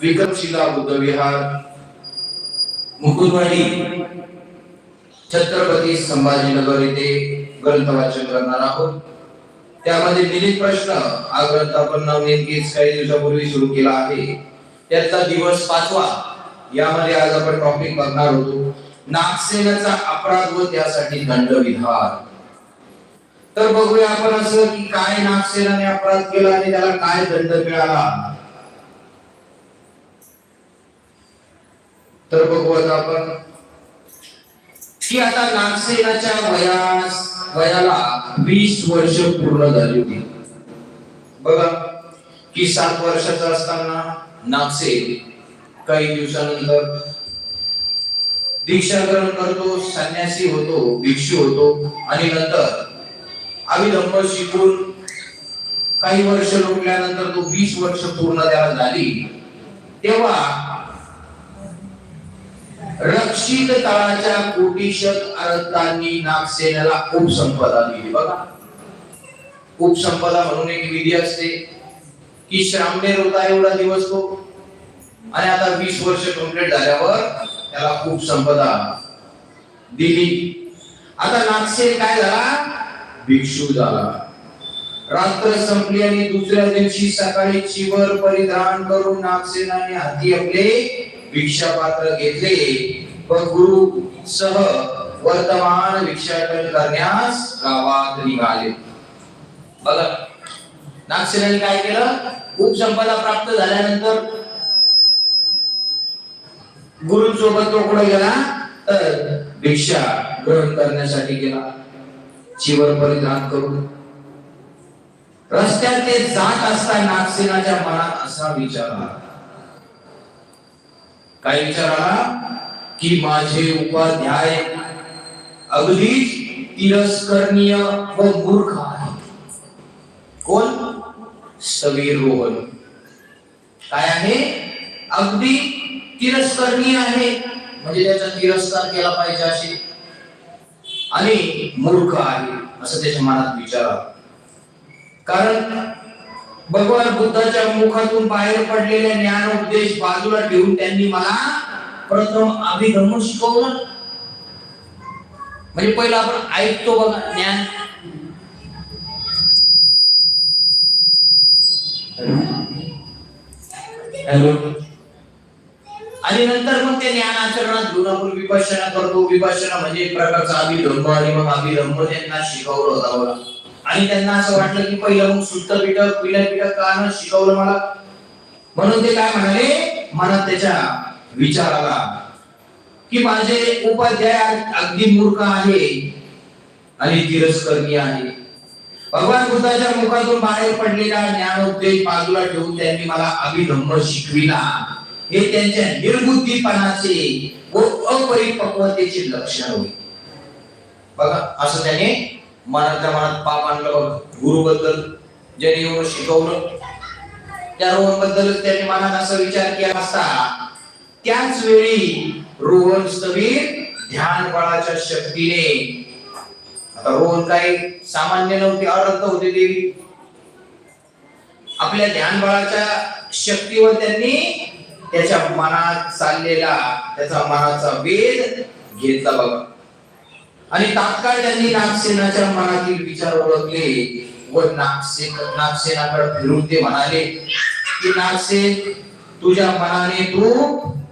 विक्रमशिला बुद्ध विहार मुकुंदवाडी छत्रपती संभाजीनगर येथे ग्रंथ वाचन करणार आहोत. त्यामध्ये दिलीप प्रश्न हा ग्रंथ आपण नेमकीच काही दिवसापूर्वी सुरू केला आहे. त्याचा दिवस पाचवा. यामध्ये आज आपण टॉपिक बघणार होतो. नागसेनाचा अपराध व त्यासाठी दंड विधान तर बघूया आपण असं की काय नागसेनाने अपराध केला आणि त्याला काय दंड मिळाला. तर बघू आता आपण. की आता नागसेनाच्या वयास वयाला वीस वर्ष पूर्ण झाली होती. बघा की सात वर्षाचा असताना नागसेन काही दिवसानंतर दीक्षा ग्रहण करतो संन्यासी होतो भिक्षू होतो आणि नंतर अभिधम्म शिकून काही वर्ष लोटल्यानंतर तो वीस वर्ष पूर्ण त्याला झाली. तेव्हा रक्षित काळाच्या कोटीशक अर्थांनी नागसेनेला संपदा दिली. बघा. उपसंपदा म्हणून एक विधी असते की श्रामणेर होता एवढा दिवस तो. आणि आता वीस वर्ष कंप्लीट झाल्यावर त्याला उपसंपदा दिली. आता नागसेन काय झाला? भिक्षू झाला. रात्र संपली आणि दुसऱ्या दिवशी सकाळी चिवर परिधान करून नागसेनाने हाती आपले भिक्षा पात्र घेतले. पण गुरु सह वर्तमान भिक्षाटन करण्यास गावात निघाले. बघा नागसेनाने काय केलं? उपसंपदा प्राप्त झाल्यानंतर गुरुसोबत तो कुठे गेला? तर भिक्षा ग्रहण करण्यासाठी गेला. चिवर परिधान करून. रस्त्यात ते जात असता नागसेनाच्या मनात असा विचार आला. काय विचार आला की माझे उपाध्याय अगदीच तिरस्करणीय व मूर्ख आहे कोण? समीर रोहन. काय आहे? अगदी तिरस्करणीय आहे. म्हणजे त्याचा तिरस्कार केला पाहिजे अशी. आणि मूर्ख आहे. असं त्याच्या मनात विचारा कारण भगवान बुद्धाच्या मुखातून बाहेर पडलेले ज्ञान उपदेश बाजूला ठेवून त्यांनी मला प्रथम अभिधम्म शिकवलं. म्हणजे पहिलं आपण ऐकतो बघा ज्ञान. हॅलो. आणि नंतर मग ते ज्ञान आचरणात घेऊन आपण विभाषणा करतो. विभाषणा म्हणजे एक प्रकारचा अभिधर्म आणि मग अभिधर्म त्यांना शिकवलं होता. आणि त्यांना असं वाटलं की पहिलं मग सुट्ट पिटक पिलं पिटक का शिकवलं मला? म्हणून ते काय म्हणाले? मनात त्याच्या विचार आला की माझे उपाध्याय अगदी मूर्ख आहे आणि तिरस्करणीय आहे. भगवान बुद्धाच्या मुखातून बाहेर पडलेला ज्ञानोपदेश बाजूला ठेवून त्यांनी मला अभिधम्म शिकविला. हे त्यांच्या निर्बुद्धीपणाचे व अपरिपक्वतेचे लक्षण होईल बघा असं त्याने मनातल्या मनात पाप आणलं बघ. गुरु बद्दल ज्याने एवढं शिकवलं त्या रोहनबद्दल त्याने मनात असा विचार केला असता त्याच वेळी रोहन स्थवीर ध्यान बळाच्या शक्तीने आता रोहन काही सामान्य नव्हते अरक्त होते देवी आपल्या ध्यान बळाच्या शक्तीवर त्यांनी त्याच्या मनात चाललेला त्याचा मनाचा वेध घेतला बघा. आणि तात्काळ त्यांनी नागसेनाच्या मनातील विचार ओळखले व नागसेन नागसेनाकडे फिरून ते म्हणाले की नागसेन तुझ्या मनाने तू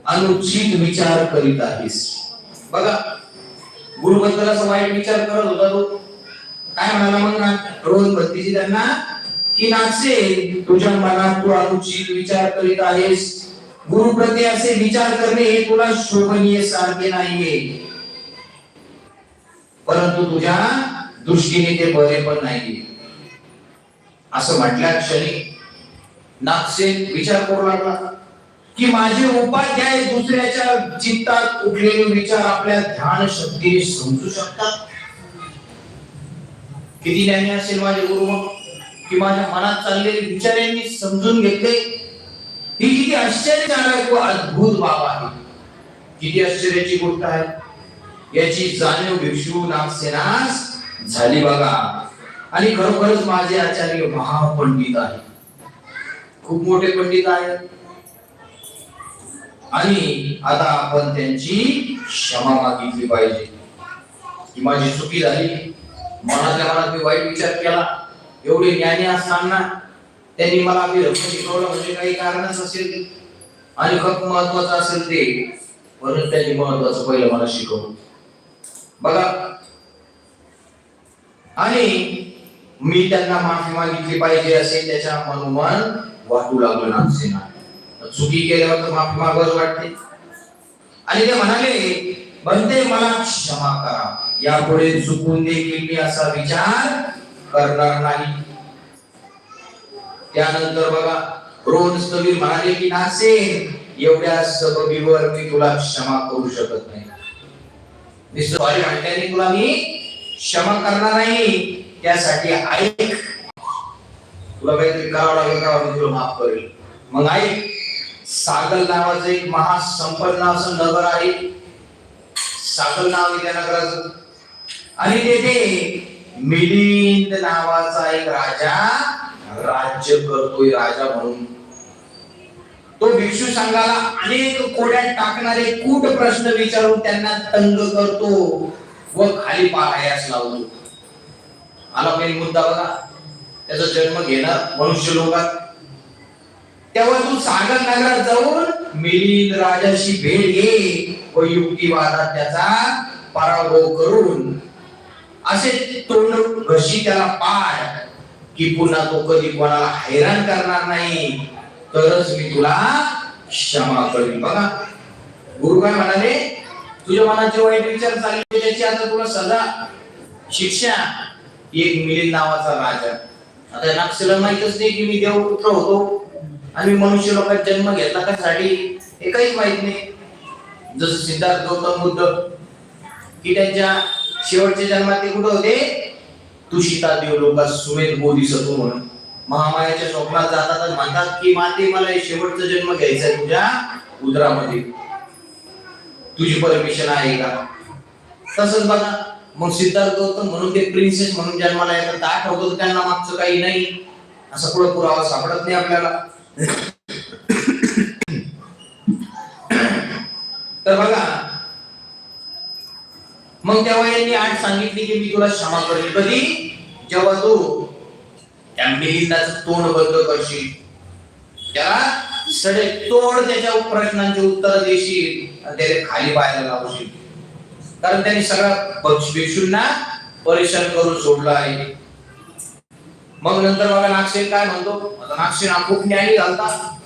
अनुचित विचार करीत आहेस. बघा गुरुबद्दल वाईट विचार करत होता तो. काय म्हणाला मग ना रोज भक्तीची त्यांना की नागसेन तुझ्या मनात तू अनुचित विचार करीत आहेस. गुरुप्रती असे विचार करणे हे तुला शोभनीय सारखे नाहीये. परंतु तुझ्या दृष्टीने ते बरे पण नाही असं म्हटल्या क्षणी नागसेन विचार करू लागला की माझे उपाध्याय दुसऱ्याच्या चित्तात उठलेले विचार आपल्या ध्यान शक्तीने समजू शकतात? किती ज्ञानी असेल माझे गुरु मग? की माझ्या मनात चाललेले विचार यांनी समजून घेतले? ही किती आश्चर्यकारक व अद्भुत बाब आहे. किती आश्चर्याची गोष्ट आहे. याची जाणीव भिक्षू नागसेनास झाली बघा. आणि खरोखरच माझे आचार्य महापंडित आहे खूप मोठे पंडित आहेत. आणि आता आपण त्यांची क्षमा मागितली पाहिजे. की माझी चुकी झाली. मनातल्या मनात मी वाईट विचार केला. एवढे ज्ञानी असताना त्यांनी मला अभिरम्य शिकवलं म्हणजे काही कारणच असेल आणि खूप महत्वाचं असेल ते. परंतु त्यांनी महत्वाचं पहिलं मला शिकवलं. बघा. आणि मी त्यांना माफी मागितली पाहिजे असे त्याच्या मनोमन वाटू लागलो नागसेना. चुकी केल्यावर तर माफी मागवच वाटते. आणि ते म्हणाले बनते मला क्षमा करा. यापुढे चुकून देखील मी असा विचार करणार नाही. त्यानंतर बघा रोज कवी म्हणाले की नासेन एवढ्या सबबीवर मी तुला क्षमा करू शकत नाही. मिस्टर सॉरी म्हटल्याने तुला मी क्षमा करणार नाही. त्यासाठी ऐक. तुला काहीतरी करावं लागेल का मी तुला माफ करेल? मग ऐक सागल नावाचं एक महासंपन्न असं नगर आहे. सागल नाव आहे त्या नगराचं. आणि तेथे मिलिंद नावाचा एक राजा राज्य करतोय राजा म्हणून. तो भिक्षू संघाला अनेक कोड्यात टाकणारे कूट प्रश्न विचारून त्यांना तंग करतो व खाली पाहायस लावतो. आला मेन मुद्दा बघा. त्याचा जन्म घेणार मनुष्य लोकात. तेव्हा तू सागर नगरात जाऊन मिलिंद राजाशी भेट घे व युक्तिवादात त्याचा पराभव करून असे तोंड घशी त्याला पाड की पुन्हा तो कधी कोणाला हैराण करणार नाही. तरच मी तुला क्षमा करेन. बघा गुरु काय म्हणाले? तुझ्या मनाचे वाईट विचार चालले त्याची आता तुला सजा शिक्षा. एक मिलिंद नावाचा राजा. आता नक्षला माहितच नाही की मी देवपुत्र होतो आणि मनुष्य लोकात जन्म घेतला कशासाठी? हे काहीच माहीत नाही. जसं सिद्धार्थ गौतम बुद्ध की त्यांच्या शेवटच्या जन्मात ते कुठं होते? तुषिता देव लोकात सुमेध बोधिसत्व म्हणून. महामायाच्या स्वप्नात जातात म्हणतात की माते मला हे शेवटचा जन्म घ्यायचा तुझ्या उदरामध्ये. तुझी परमिशन आहे का? तसंच बघा मग सिद्धार्थ गौतम म्हणून ते प्रिन्सेस म्हणून जन्माला येतात. आठवत त्यांना मागचं काही नाही? असं पुढे पुरावा सापडत नाही आपल्याला. तर बघा मग तेव्हा यांनी आठ सांगितली की मी तुला क्षमा करेल कधी? जेव्हा तू त्या मिलिंदाचं तोंड बंद करशील. त्याला सडे तोंड त्याच्या प्रश्नांचे उत्तर देशील आणि त्याला खाली पाहायला लावशील. कारण त्यांनी सगळ्या पक्ष भिक्षूंना परेशान करून सोडलं आहे. मग नंतर बघा नागसेन काय म्हणतो? आता नागसेन हा खूप ज्ञानी घालता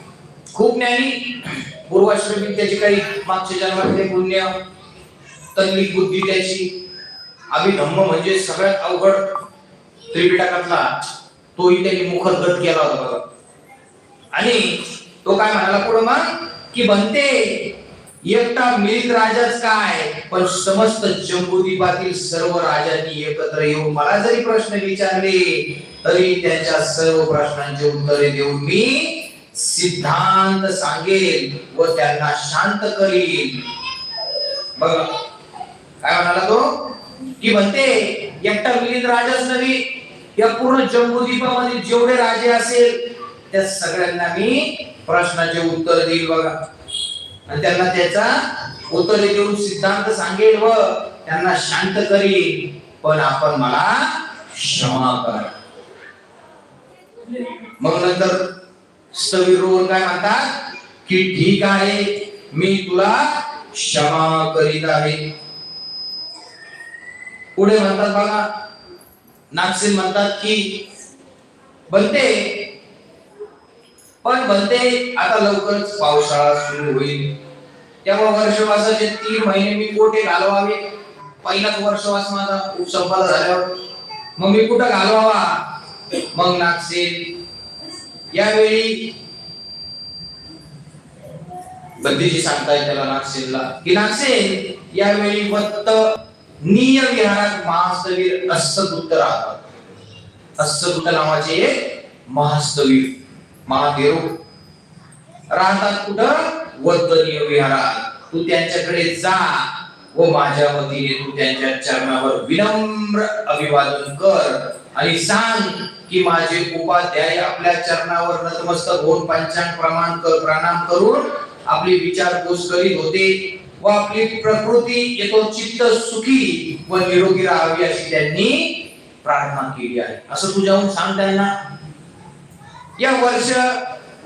खूप ज्ञानी पूर्वाश्रमी त्याची काही मागच्या जन्मातले पुण्य तल्ली बुद्धी त्याची. अभिधम्म म्हणजे सगळ्यात अवघड त्रिपिटकातला तोही त्यांनी मुखगत केला होता. आणि तो काय म्हणाला पुढं मग? की बनते एकटा मिलिंद राजाच काय? पण समस्त जम्बुद्वीपातील सर्व राजांनी एकत्र येऊन मला जरी प्रश्न विचारले तरी त्यांच्या सर्व प्रश्नांची उत्तरे देऊन मी सिद्धांत सांगेल व त्यांना शांत करील बघा काय म्हणाला तो? की म्हणते एकटा मिलिंद राजाच नव्हे या पूर्ण जम्बुद्वीपामध्ये जेवढे राजे असेल त्या सगळ्यांना मी प्रश्नाचे उत्तर देईल बघा. आणि त्यांना त्याचा उत्तर देऊन सिद्धांत सांगेल व त्यांना शांत करील. पण आपण मला क्षमा करा. मग नंतर स्थविर काय म्हणतात? की ठीक आहे मी तुला क्षमा करीत आहे. पुढे म्हणतात बघा नागसेन म्हणतात की बनते. पण बनते आता लवकरच पावसाळा सुरू होईल. त्यामुळे वर्षवासाचे तीन महिने मी कोठे घालवावे. पहिलाच वर्षवास माझा संपाला झाल्यावर. मग मी कुठं घालवावा? मग नागसेन यावेळी बंदीजी सांगताय त्याला नागसेनला की नागसेन यावेळी वत्त निय विहारात महास्तवीर अस्सदूत राहतात. अस्सदूत नावाचे एक महास्तवीर महादेव राहतात कुठं? वद्दनीय विहारात तू त्यांच्याकडे जा व माझ्या वतीने तू त्यांच्या चरणावर विनम्र अभिवादन कर आणि सांग की माझे उपाध्याय आपल्या चरणावर नतमस्तक होऊन पंचांग प्रमाण कर प्रणाम करून आपली विचारपूस करीत होते. व आपली प्रकृती येतो चित्त सुखी व निरोगी राहावी अशी त्यांनी प्रार्थना केली आहे. असं तू जाऊन सांग त्यांना या वर्ष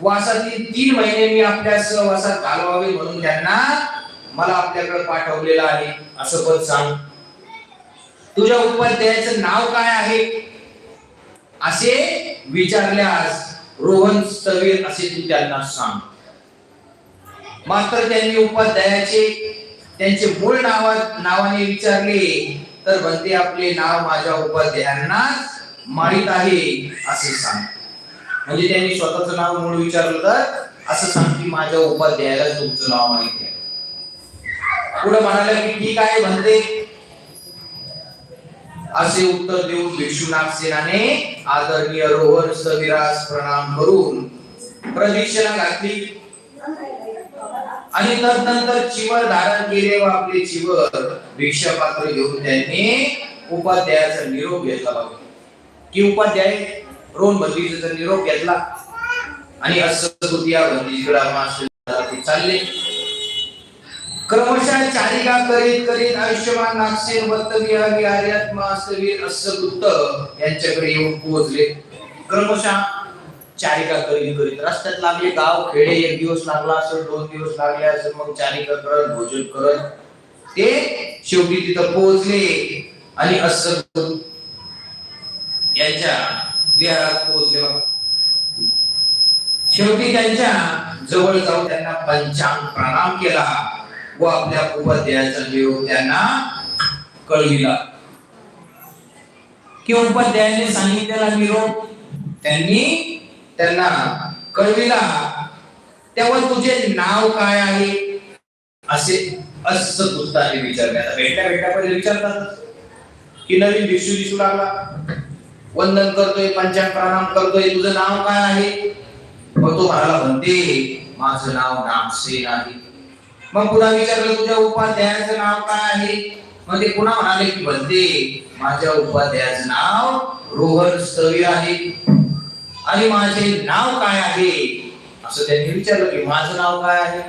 वासातील तीन महिने मी आपल्या सहवासात घालवावे म्हणून त्यांना मला आपल्याकडे पाठवलेलं आहे. असं पण सांग. तुझ्या उपाध्यायाचं नाव काय आहे? असे विचारल्यास रोहन सवीर असे तू त्यांना सांग. मात्र त्यांनी उपाध्यायाचे त्यांचे मूळ नावा नावाने विचारले तर म्हणते आपले नाव माझ्या उपाध्यायांनाच माहीत आहे असे सांग म्हणजे त्यांनी स्वतःच नाव मूळ विचारलं तर असं सांग की माझ्या उपाध्यायाला तुमचं नाव माहीत आहे. पुढे म्हणाले की ठीक आहे म्हणते असे उत्तर देऊन भिक्षुनाथ सेनाने आदरणीय रोहन सविरास प्रणाम करून प्रदक्षिणा घातली. आणि तदनंतर चिवर धारण केले व आपले चिवर भिक्षा पात्र घेऊन त्यांनी उपाध्यायाचा निरोप घेतला की उपाध्याय रोहन बंदीचा निरोप घेतला आणि असं या बंदीकडे चालले. क्रमशः चारिका करीत करीत आयुष्यमान नागसेन वत्तविहारी आर्यात्मा असवीर असं यांच्याकडे येऊन पोहोचले. क्रमशः चारिका करीत करीत रस्त्यात लागले गाव खेडे एक दिवस लागला असेल दोन दिवस लागले असेल मग चारिका करत भोजन करत. ते शेवटी तिथं पोहोचले. आणि असं यांच्या विहारात पोहोचले शेवटी त्यांच्या जवळ जाऊन त्यांना पंचांग प्रणाम केला व आपल्या उपाध्यायाचा देव त्यांना कळविला. की उपाध्यायाने सांगितलेला निरोप त्यांनी त्यांना कळविला. तेव्हा तुझे नाव काय आहे? असे असं दुसताने विचारले भेटल्या भेटल्या पहिले विचारतात. की नवीन भिक्षू दिसू लागला. वंदन करतोय पंचांग प्रणाम करतोय. तुझं नाव काय आहे? मग तो म्हणाला म्हणते माझं नाव नामसेन आहे. मग पुन्हा विचारलं तुझ्या उपाध्यायाचं नाव काय आहे? मग ते पुन्हा म्हणाले की म्हणते माझ्या उपाध्यायाचं नाव रोहन स्थवी आहे. आणि माझे नाव काय आहे? असं त्यांनी विचारलं की माझं नाव काय आहे?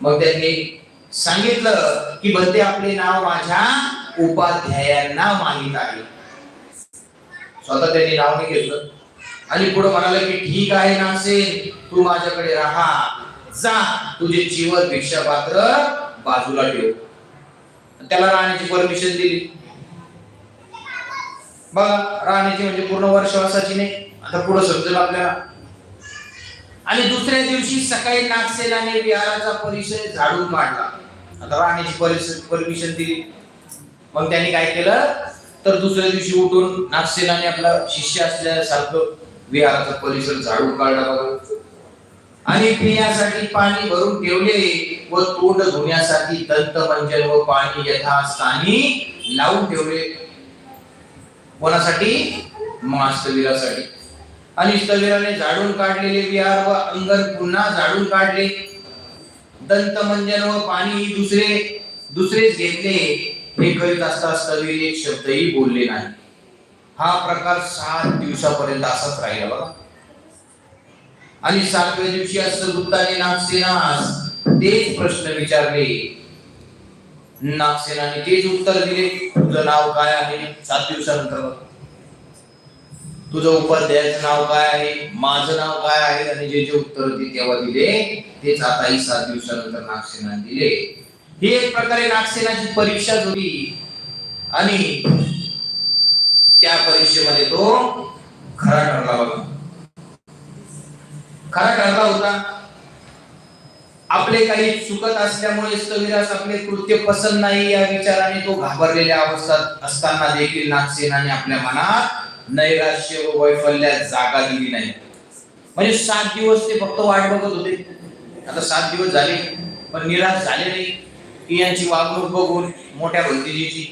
मग त्यांनी सांगितलं की म्हणते आपले नाव माझ्या उपाध्यायांना माहीत आहे. स्वतः त्यांनी नाव नाही घेतलं. आणि पुढे म्हणाले की ठीक आहे नासेन तू माझ्याकडे राहा. जा तुझे जीवन भिक्षा पात्र बाजूला ठेव. त्याला राहण्याची परमिशन दिली. बघा राहण्याची म्हणजे पूर्ण वर्षवासाची नाही. आता पुढे समजेल आपल्याला. आणि दुसऱ्या दिवशी सकाळी नागसेनाने विहाराचा परिसर झाडून काढला. आता राहण्याची परमिशन दिली. मग त्यांनी काय केलं? तर दुसऱ्या दिवशी उठून नागसेनाने आपला शिष्य असल्यासारखं विहाराचा परिसर झाडून काढला बघा. आणि पिण्यासाठी पाणी भरून ठेवले व तोंड धुण्यासाठी दंतमंजन व पाणी यथास्थानी लावून ठेवले. कोणासाठी? मास्तवीरासाठी आणि स्थवीराने झाडून काढलेले विहार व अंगण पुन्हा झाडून काढले. दंत मंजन व पाणी दुसरे दुसरेच घेतले. हे करीत असता स्थवीर एक शब्दही बोलले नाही. हा प्रकार सात दिवसापर्यंत असाच राहिला बघा. आणि सातव्या दिवशी असं गुप्ताने नागसेनास तेच प्रश्न विचारले. नागसेनाने तेच उत्तर दिले. तुझं नाव काय आहे? सात दिवसानंतर तुझं उपाध्यायाचं नाव काय आहे? माझं नाव काय आहे? आणि जे जे उत्तर तेव्हा दिले तेच आताही सात दिवसानंतर नागसेनाने दिले. ही एक प्रकारे नागसेनाची परीक्षा होती. आणि त्या परीक्षेमध्ये तो खरा ठरला होता खरा ठरला होता. आपले काही चुकत असल्यामुळे स्थविरास आपले कृत्य पसंत नाही या विचाराने तो घाबरलेल्या अवस्थात असताना देखील नागसेनाने आपल्या मनात नैराश्य व वैफल्यात जागा दिली नाही. म्हणजे सात दिवस ते फक्त वाट बघत होते. आता सात दिवस झाले पण निराश झाले नाही. की यांची वागणूक बघून मोठ्या भंतीजीची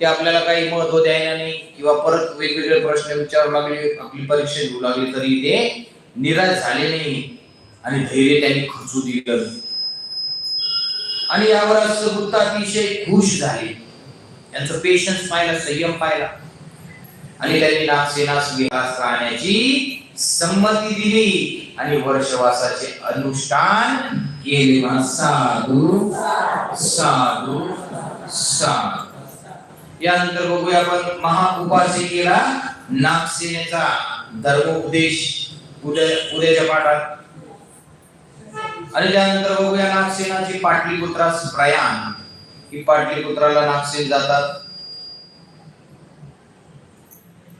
ते आपल्याला काही महत्त्व द्यायला नाही किंवा परत वेगवेगळे प्रश्न विचारू लागले आपली परीक्षा घेऊ लागली तरी ते निराश झाले नाही. आणि धैर्य त्यांनी खचू दिलं. आणि यावर असं अतिशय खुश झाले. त्यांचं पेशन्स पाहिला संयम पाहिला आणि त्यांनी नागसेनास विलास राहण्याची संमती दिली. आणि वर्षवासाचे अनुष्ठान केले. साधू साधू साधू. यानंतर बघूया आपण महाउपासिकेला नागसेनेचा धर्मोपदेश. उद्या उद्याच्या पाठात आणि त्यानंतर बघूया नागसेनाची पाटलीपुत्रास प्रयाण. ही पाटलीपुत्राला नागसेन जातात.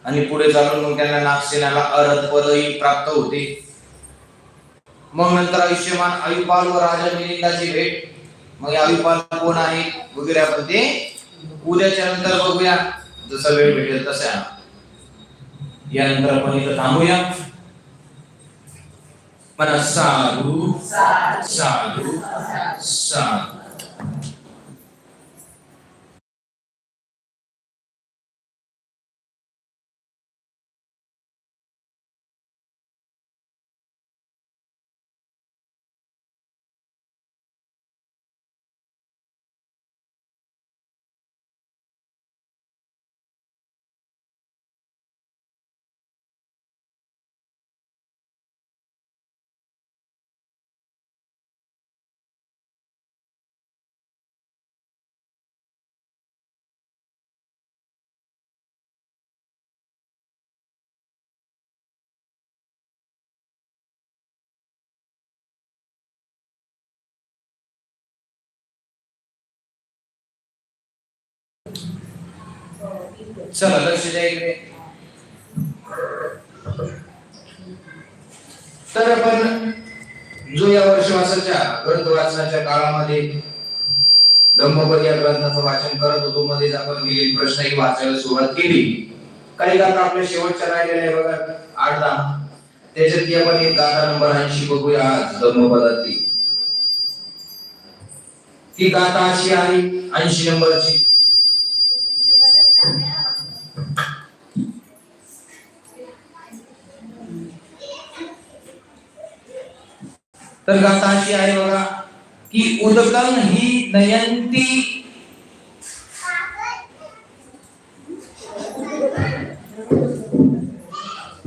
आणि पुढे चालून मग त्यांना नागसेनाला अरथ पदही प्राप्त होते. मग नंतर आयुष्यमान आयुपाल व राजा मिलिंदाची भेट. मग आयुपाल कोण आहे? वगैरे आपण ते उद्याच्या नंतर बघूया. जसा वेळ भेटेल तसा यानंतर आपण इथं थांबूया. म्हणा साधू साधू साधू चला लक्ष द्या इकडे. तर आपण जो या वर्षवासाच्या ग्रंथ वाचनाच्या काळामध्ये धम्मपद या ग्रंथाचं वाचन करत होतो मध्येच आपण दिलेली प्रश्नही वाचायला सुरुवात केली. काही गाथा आपल्या शेवटच्या राहिलेल्या आहे बघा आठ दहा. त्याच्यात आपण एक गाथा नंबर ऐंशी बघूया आज धम्मपदातली ती गाथा अशी आहे ऐंशी नंबरची. तर गाथा अशी आहे बघा की उदकम ही नयंती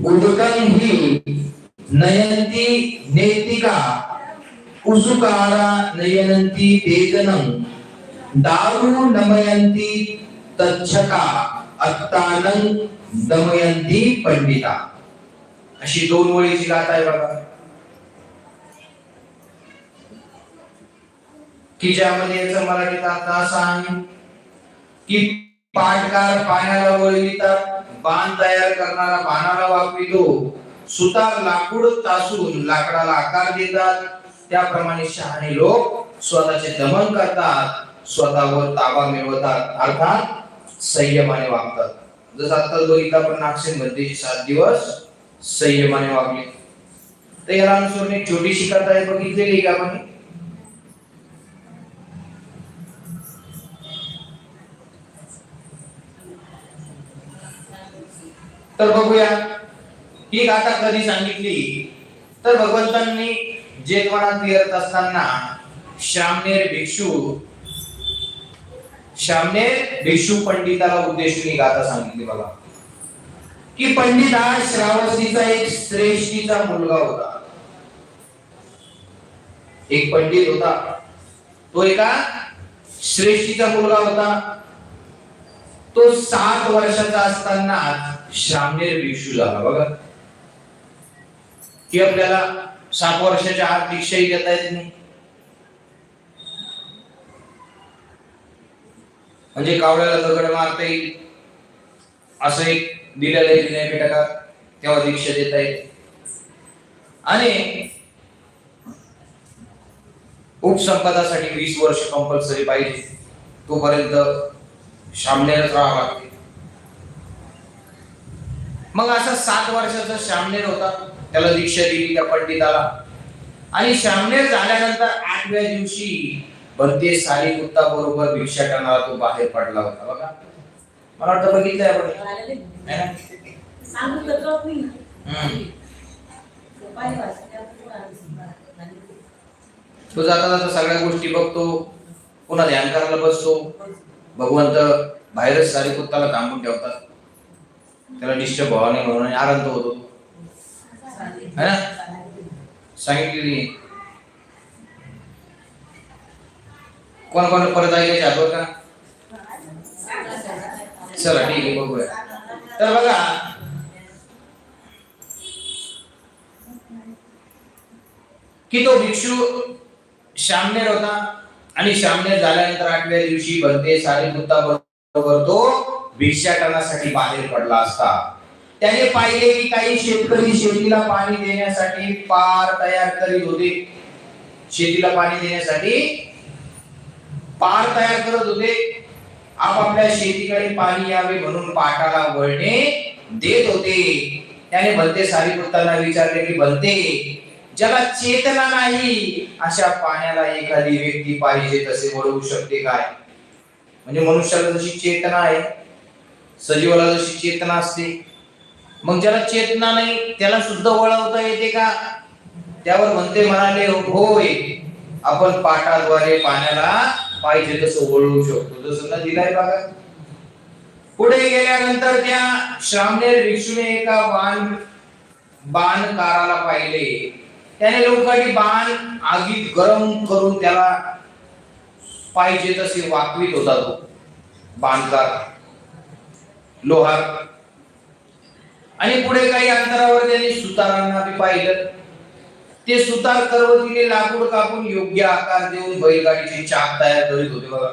उदकम ही नयंती नेतिका कुसुकारा नयनंती तेजनम दारू नमयंती तच्छका अत्तानं दमयंती पंडिता. अशी दोन ओळीची गाथा आहे बघा. की ज्यामध्ये याचा मराठीत अर्थ असा आहे की पाटकार पाण्याला वळवितात बाण तयार करणारा बाणाला वापरितो सुतार लाकूड तासून लाकडाला आकार देतात. त्याप्रमाणे शहाणे लोक स्वतःचे दमन करतात. स्वतःवर ताबा मिळवतात. अर्थात संयमाने वागतात. जसं आता बघितलं आपण नागसेन मध्ये सात दिवस संयमाने वागले. तर याला अनुसरून एक छोटीशी कथा आहे बघितलेली का आपण? तर बघूया. ही गाथा कधी सांगितली? तर भगवंतांनी जेतवनात फिरत असताना श्यामनेर भिक्षू श्यामनेर भिक्षू पंडिताला उद्देशून ही गाथा सांगितली बघा. की पंडित हा श्रावस्तीचा एक श्रेष्ठीचा मुलगा होता. एक पंडित होता. तो एका श्रेष्ठीचा मुलगा होता. तो सात वर्षाचा असताना श्रामनेर भिक्षू झाला. बघा. की आपल्याला सात वर्षाच्या आत दीक्षाही घेता येत नाही. म्हणजे कावळ्याला दगड मारता येईल. असं एक दिलेलं आहे विनयपीठका तेव्हा दीक्षा देता येईल. आणि उपसंपदासाठी वीस वर्ष कंपल्सरी पाहिजे. तोपर्यंत शामनेरच राहावं लागते. मग असा सात वर्षाचा श्यामनेर होता. त्याला दीक्षा दिली त्या पंडिताला. आणि श्यामनेर झाल्यानंतर आठव्या दिवशी बंदे सारी कुत्ता बरोबर भिक्षा करणारा तो बाहेर पडला होता. बघा. मला वाटतं बघितलंय आपण. तो जाता जाता सगळ्या गोष्टी बघतो. पुन्हा ध्यान करायला बसतो. भगवंत बाहेरच सारी कुत्ताला थांबून ठेवतात. त्याला डिस्टर्ब व्हावा नाही म्हणून आनंद होतो. है ना? सांगितलेली कोण कोण परत ऐकायचे आठवत का? चला ठीक आहे बघूया. तर बघा. की तो भिक्षू श्यामनेर होता. आणि शामनेर झाल्यानंतर आठव्या दिवशी बनते सारीपुत्ता बरोबर तो भिक्षाटनासाठी बाहेर पडला असता. त्याने पाहिले की काही शेतकरी शेतीला पाणी देण्यासाठी पार तयार करीत होते. शेतीला पाणी देण्यासाठी पार तयार करत होते. आपापल्या शेतीकडे पाणी यावे म्हणून पाटाला वळणे देत होते. त्याने भलते सारीपुत्तांना विचारले की भलते ज्याला चेतना नाही. अशा पाण्याला एखादी व्यक्ती पाहिजे तसे वळवू शकते काय? म्हणजे मनुष्याला जशी चेतना आहे सजीवाला जशी चेतना असते मग ज्याला चेतना नाही त्याला सुद्धा वळवता येते का? त्यावर म्हणते म्हणाले होय आपण पाटाद्वारे पाण्याला पाहिजे तसं वळवू शकतो. जसं नदीला आहे बघा. पुढे गेल्यानंतर त्या श्रामनेर भिक्षूने एका बाण बाणकाराला पाहिले. त्याने लोकांनी बाण आगीत गरम करून त्याला पाहिजे तसे वाकवीत होता तो. बांधकार लोहार. आणि पुढे काही अंतरावर त्यांनी सुतारांना बी पाहिलं. ते सुतार करवतीने लाकूड कापून योग्य आकार देऊन बैलगाडीची चाक तयार करीत होते बघा.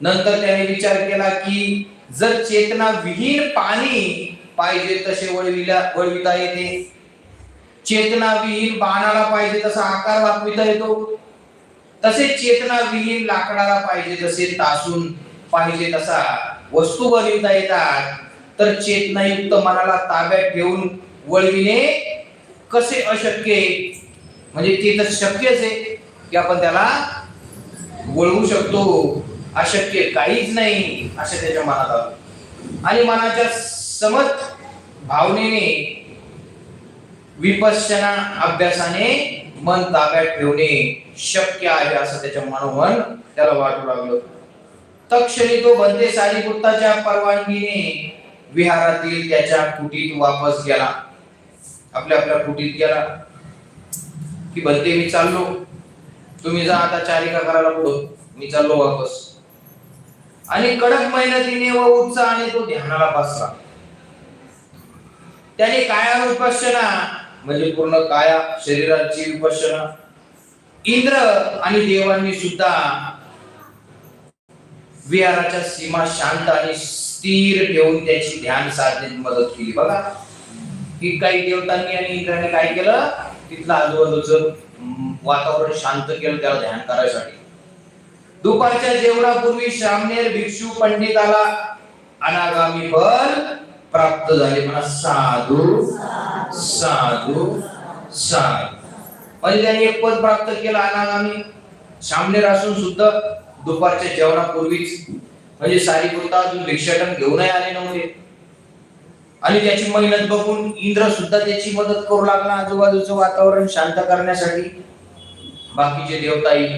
नंतर त्याने विचार केला की जर चेतना विहीन पाणी पाहिजे तसे वळविला वळविता येते चेतनाविहीन बाणाला पाहिजे तसा आकार वापविता येतो. तसे चेतनाविहीन लाकडाला पाहिजे तसे तासून पाहिजे तसा वस्तू बनविता येतात. तर चेतनायुक्त मनाला ताब्यात ठेवून वळविणे कसे अशक्य म्हणजे ते तर शक्यच आहे की आपण त्याला वळवू शकतो. अशक्य काहीच नाही असं त्याच्या मनात आलं. आणि मनाच्या समत भावनेने विपश्चना अभ्यासाने मन ताब्यात ठेवणे शक्य आहे असं त्याच्या मनोमन त्याला वाटू लागलं. तक्षणी तो बंदे सारीपुत्ताच्या परवानगीने विहारातील त्याच्या कुटीत वापस गेला. आपल्या आपल्या कुटीत गेला. की बंदे मी चाललो. तुम्ही जा आता चारिका करायला पुढं. मी चाललो वापस. आणि कडक मेहनतीने व उत्साहाने तो ध्यानाला बसला. त्याने काया उपासना म्हणजे पूर्ण काया शरीराची विपश्यना इंद्र आणि देवांनी सुद्धा विहाराच्या सीमा शांत आणि स्थिर ठेवून त्याची ध्यान साधण्यात मदत केली. बघा की काही देवतांनी आणि इंद्राने काय केलं? तिथलं आजूबाजूचं वातावरण शांत केलं त्याला ध्यान करायसाठी. दुपारच्या जेवणापूर्वी श्रामनेर भिक्षू पंडिताला अनागामी फल प्राप्त झाले. म्हणा साधू साधू साधू. म्हणजे त्यांनी एक पद प्राप्त केलं अनागामी सामनेर असून सुद्धा दुपारच्या जेवणापूर्वीच. म्हणजे सारीपुरता अजून भिक्षाटन घेऊनही आले नव्हते. आणि त्याची मेहनत बघून इंद्र सुद्धा त्याची मदत करू लागला आजूबाजूचं वातावरण शांत करण्यासाठी. बाकीचे देवताई.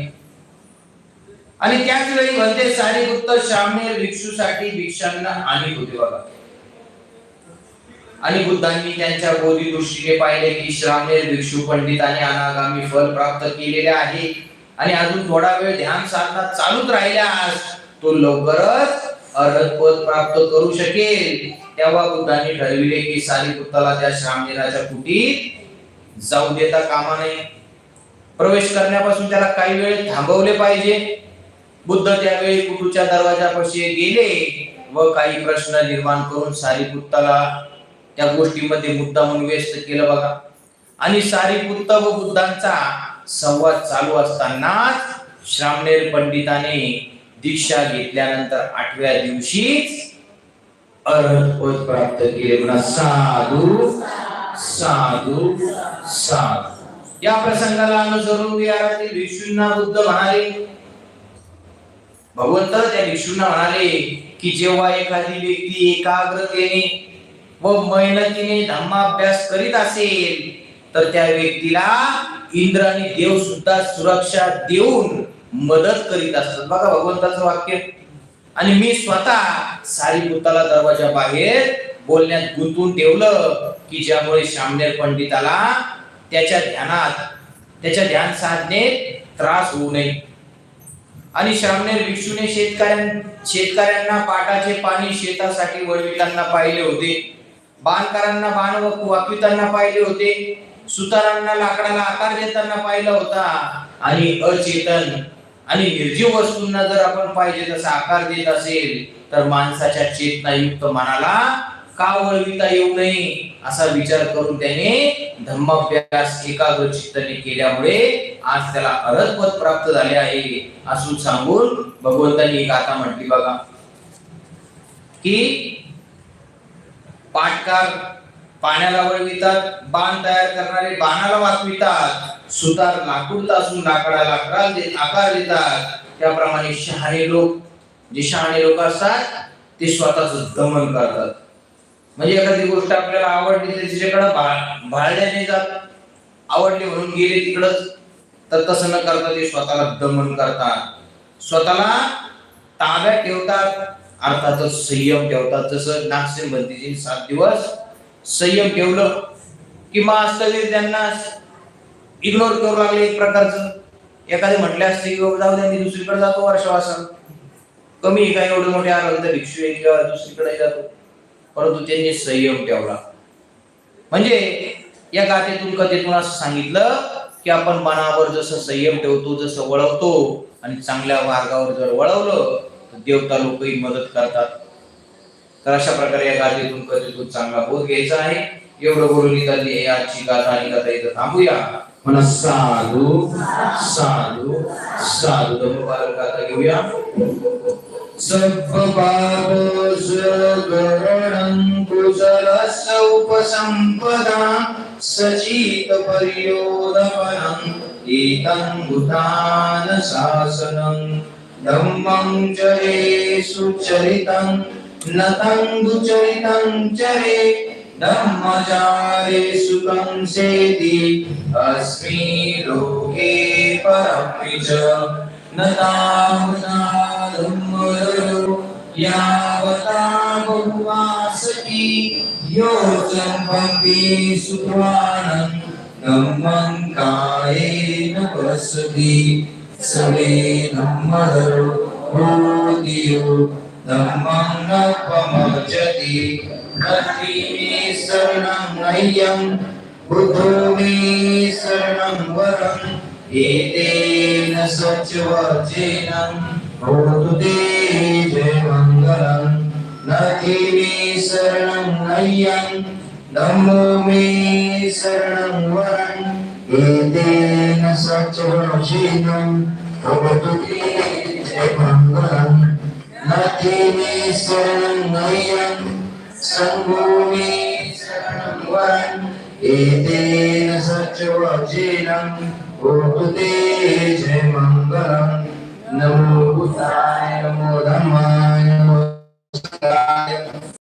आणि त्याच वेळी म्हणते सारीपुत्र श्रामनेर भिक्षूसाठी भिक्षांना आणि होते बघा. आणि बुद्धांनी त्यांच्या बोधी दृष्टीने पाहिले की श्रामेर भिक्षू आणि अनागामी फल प्राप्त केलेले आहे. आणि अजून थोडा वेळ ध्यान साधना चालूच राहिल्यास तो लवकरच अर्हत पद प्राप्त करू शकेल. तेव्हा बुद्धांनी ठरविले की सारीपुत्ताला त्या श्रामनेराच्या कुटीत जाऊ देता कामा नये. प्रवेश करण्यापासून त्याला काही वेळ थांबवले पाहिजे. बुद्ध त्यावेळी कुटूच्या दरवाजापाशी गेले व काही प्रश्न निर्माण करून सारीपुत्ताला त्या गोष्टीमध्ये मुद्दा म्हणून व्यस्त केलं बघा. आणि सारीपुत्त व बुद्धांचा संवाद चालू असतानाच श्रामनेर पंडिताने दीक्षा घेतल्यानंतर आठव्या दिवशीच अर्हत प्राप्त केले. म्हणा साधू साधू साधू. या प्रसंगाला अनुसरून विहारातील भिक्षूंना बुद्ध म्हणाले. भगवंत त्या भिक्षूंना म्हणाले की जेव्हा एखादी व्यक्ती एकाग्रतेने व मेहनतीने धम्माभ्यास करीत असेल तर त्या व्यक्तीला इंद्र आणि देव सुद्धा सुरक्षा देऊन मदत करीत असतात. बघा भगवंताचं वाक्य. आणि मी स्वतः सारीपुताला दरवाजा बाहेर बोलण्यात गुंतवून ठेवलं की ज्यामुळे श्यामनेर पंडिताला त्याच्या ध्यानात त्याच्या ध्यान साधनेत त्रास होऊ नये. आणि श्रामनेर भिक्षूने शेतकऱ्यां शेतकऱ्यांना पाटाचे पाणी शेतासाठी वळविताना पाहिले होते. बांधकारांना बाण व वाकविताना पाहिले होते. सुतारांना लाकडाला आकार देताना पाहिला होता. आणि अचेतन आणि निर्जीव वस्तूंना जर आपण पाहिजे तसा आकार देत असेल तर माणसाच्या चेतनायुक्त मनाला का वळविता येऊ नये असा विचार करून त्याने धम्माभ्यास एकाग्र चित्ताने केल्यामुळे आज त्याला अरहतपद प्राप्त झाले आहे असून सांगून भगवंतांनी एक आता म्हटली बघा की पाटकार पाण्याला वळवितात बाण तयार करणारे बाणाला वाचवितात सुतार लाकूड तासून लाकडाला आकार देत आकार देतात. त्याप्रमाणे शहाणे लोक जे शहाणे लोक असतात ते स्वतःच दमन करतात. म्हणजे एखादी गोष्ट आपल्याला आवडली तर तिच्याकडे भा- भाळल्याने जात. आवडली म्हणून गेले तिकडच तर तसं न करता ते स्वतःला दमन करतात. स्वतःला ताब्यात ठेवतात. अर्थातच संयम ठेवतात. जसं नागसेन बंदीजी सात दिवस संयम ठेवलं कि मास्तवीर त्यांना इग्नोर करू लागले एक प्रकारचं. एखादे म्हटले असते की जाऊ द्या मी दुसरीकडे जातो वर्षवासन. कमी आहे का? एवढे मोठे आलं तर भिक्षू आहे किंवा दुसरीकडे जातो. परंतु त्यांनी संयम ठेवला. म्हणजे या गाथेतून कथेतून असं सांगितलं की आपण मनावर जसं संयम ठेवतो जसं वळवतो आणि चांगल्या मार्गावर जर वळवलं देवता लोकही मदत करतात. तर अशा प्रकारे या गाथेतून कथेतून चांगला बोध घ्यायचा आहे. एवढं बोलून इथं आजची गाथा आणि गाथा इथं थांबूया. म्हणा साधू साधू साधू धम्मपाल गाथा घेऊया. सर्वपापोसगरणं कुशलस्य उपसम्पदा सचित पर्योदपनं एतं भूतान शासनं धम्मं चरे सुचरितं न दुचरितं चरे धम्मचारे सुतं सेति अस्मि लोके परमपि च न तावताधम्मरो यावता बहुवासति यो सम्पन्ति सुख्वानं धम्मं कायेन पश्यति सवे धम्मधरो भूतियो धम्मं न पमजति नत्विमे शरणं नह्यं बुद्धो मे शरणं वरम् एतेन सचवचेन भवतु ते जयमङ्गलम्। नथिमे शरणं नय्यं धम्मो मे शरणं वरम्। एतेन सचवचेन भवतु ते जयमङ्गलम् नथिमे शरणं नह्यं सङ्गो मे शरणं वरम् एतेन सचवचेन भवतु ते जयमङ्गलम् नमो बुद्धाय नमो धम्माय नमो संघाय नमो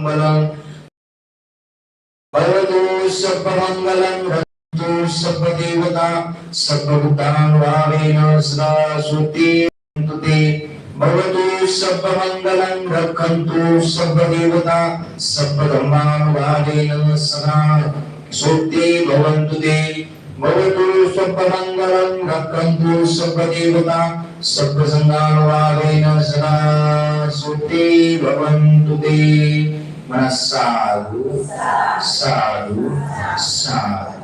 धम्मा भवतु सर्वमङ्गलं भवतु सर्वदेवता सर्वभूतानुभावेन सदा सुतिन्तु भवतु सर्वमङ्गलं रक्षन्तु सर्वदेवता सर्वधर्मानुभावेन सदा सुते भवन्तु ते। भवतु सर्वमङ्गलं रक्षन्तु सर्वदेवता सर्वसङ्गानुभावेन सदा सुते भवन्तु ते। म्हणा साधू साधू साधू.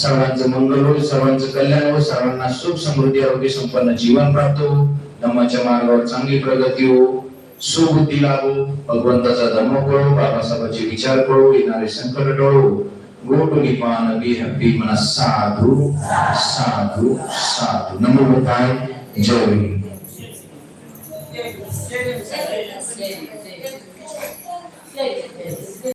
सर्वांचं मंगल हो सर्वांचं कल्याण हो सर्वांना सुख समृद्धी आरोग्य संपन्न जीवन प्राप्त हो धम्माच्या मार्गावर चांगली प्रगती हो सुबुद्धी लाभो. भगवंताचा धर्म कळो बाबासाहेबांचे विचार कळो येणारे संकट टळो. गो टू निपान बी हॅपी म्हणा साधू साधू साधू. नमो काय जय